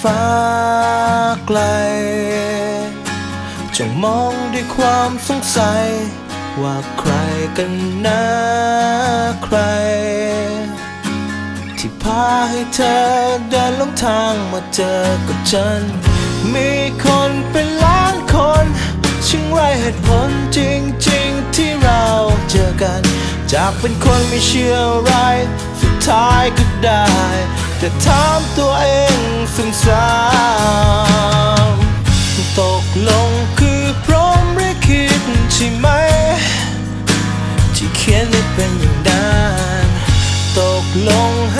ฟ้าไกล จงมองด้วยความสงสัย ว่าใครกันนะใคร ที่พาให้เธอเดินลงทางมาเจอกับฉัน มีคนเป็นล้านคนช่างไรเหตุผลจริงๆที่เราเจอกัน จากเป็นคนไม่เชื่ออะไร สุดท้ายก็ได้ แต่ถามตัวเองซ้ำๆตกลงคือพร้อมหรือคิดใช่ไหม ที่เขียนได้เป็นอย่างนั้นตกลงใ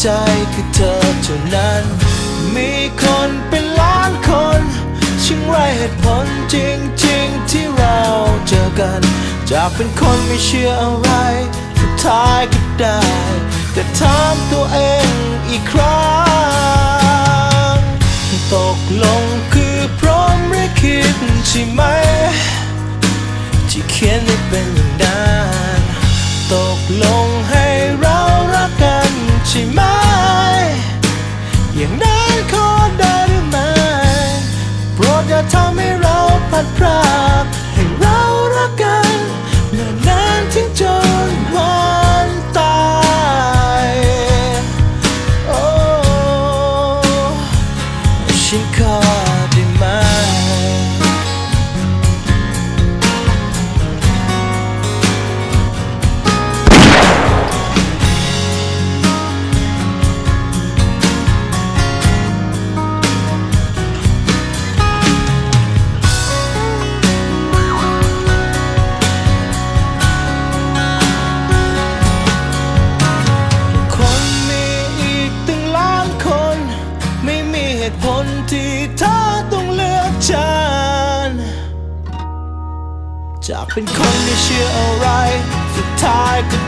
ใจคือเธอเท่านั้น มีคนเป็นล้านคนช่างไรเหตุผลจริงๆที่เราเจอกัน จากเป็นคนไม่เชื่ออะไรสุดท้ายก็ได้ แต่ถามตัวเองอีกครั้ง ตกลงคือพร้อมหรือคิดใช่ไหม ที่เขียนไม่เป็นอย่างนั้นตกลง โปรดอทำให้เราพัดพรากให้เรารักกันเนิ่นนานถึงจนวันตายโอ้ฉันเค ที่เธอต้องเลือกฉัน จากเป็นคนไม่เชื่ออะไร สุดท้ายก็